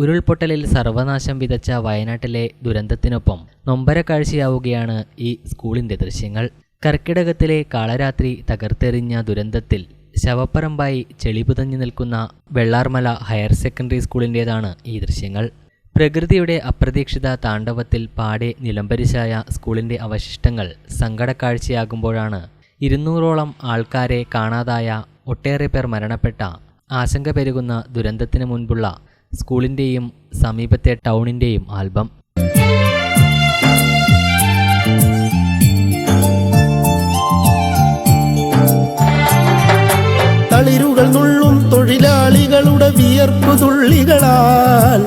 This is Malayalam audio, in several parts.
ഉരുൾപൊട്ടലിൽ സർവനാശം വിതച്ച വയനാട്ടിലെ ദുരന്തത്തിനൊപ്പം നൊമ്പരക്കാഴ്ചയാവുകയാണ് ഈ സ്കൂളിന്റെ ദൃശ്യങ്ങൾ. കർക്കിടകത്തിലെ കാളരാത്രി തകർത്തെറിഞ്ഞ ദുരന്തത്തിൽ ശവപ്പറമ്പായി ചെളിപുതഞ്ഞു നിൽക്കുന്ന വെള്ളാർമല ഹയർ സെക്കൻഡറി സ്കൂളിന്റേതാണ് ഈ ദൃശ്യങ്ങൾ. പ്രകൃതിയുടെ അപ്രതീക്ഷിത താണ്ഡവത്തിൽ പാടെ നിലംപരിശായ സ്കൂളിന്റെ അവശിഷ്ടങ്ങൾ സങ്കടക്കാഴ്ചയാകുമ്പോഴാണ് ഇരുന്നൂറോളം ആൾക്കാരെ കാണാതായ ഒട്ടേറെ പേർ മരണപ്പെട്ട ആശങ്ക പെരുകുന്ന ദുരന്തത്തിന് മുൻപുള്ള സ്കൂളിന്റെയും സമീപത്തെ ടൗണിന്റെയും ആൽബം. തളിരുകൾ നുള്ളും തൊഴിലാളികളുടെ വിയർപ്പു തുള്ളികളാൽ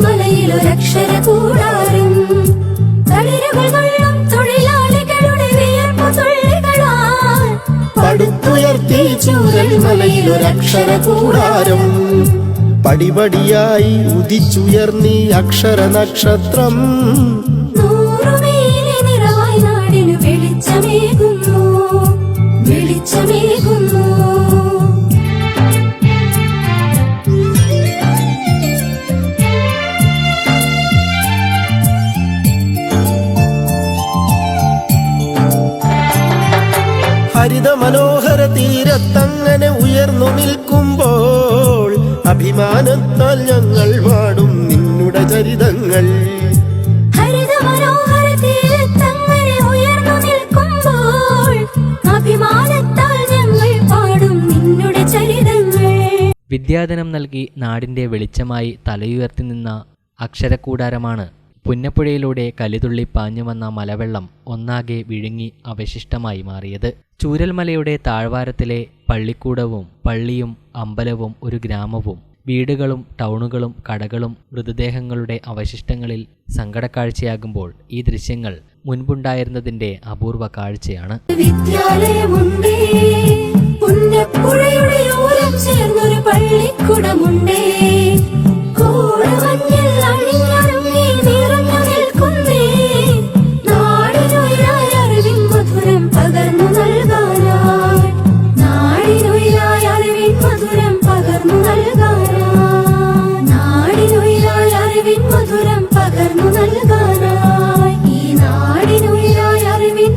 മലയിലൊരക്ഷര കൂടാരം ചൂരൽ കൂടാരം പടിപടിയായി ഉദിച്ചുയർന്നീ അക്ഷര നക്ഷത്രം നൂറുമേലെ നിറവായി നാടിനു വെളിച്ചമേകുന്നു. ഹരിത മനോഹര തീരത്തങ്ങനെ ഉയർന്നു നിൽക്കുമ്പോൾ അഭിമാനത്താൽ ഞങ്ങൾ പാടും നിന്നുടെ ചരിതങ്ങൾ. ഹരിത തീരത്തങ്ങനെ ഉയർന്നു നിൽക്കുമ്പോൾ അഭിമാനത്താൽ ഞങ്ങൾ പാടും നിന്നുടെ ചരിതങ്ങൾ. വിദ്യാധനം നൽകി നാടിന്റെ വെളിച്ചമായി തലയുയർത്തി നിന്ന അക്ഷരക്കൂടാരമാണ് പുന്നപ്പുഴയിലൂടെ കലിതുള്ളി പാഞ്ഞു വന്ന മലവെള്ളം ഒന്നാകെ വിഴുങ്ങി അവശിഷ്ടമായി മാറിയത്. ചൂരൽമലയുടെ താഴ്വാരത്തിലെ പള്ളിക്കൂടവും പള്ളിയും അമ്പലവും ഒരു ഗ്രാമവും വീടുകളും ടൗണുകളും കടകളും മൃതദേഹങ്ങളുടെ അവശിഷ്ടങ്ങളിൽ സങ്കടക്കാഴ്ചയാകുമ്പോൾ ഈ ദൃശ്യങ്ങൾ മുൻപുണ്ടായിരുന്നതിന്റെ അപൂർവ കാഴ്ചയാണ്.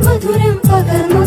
मधुरं पकर्म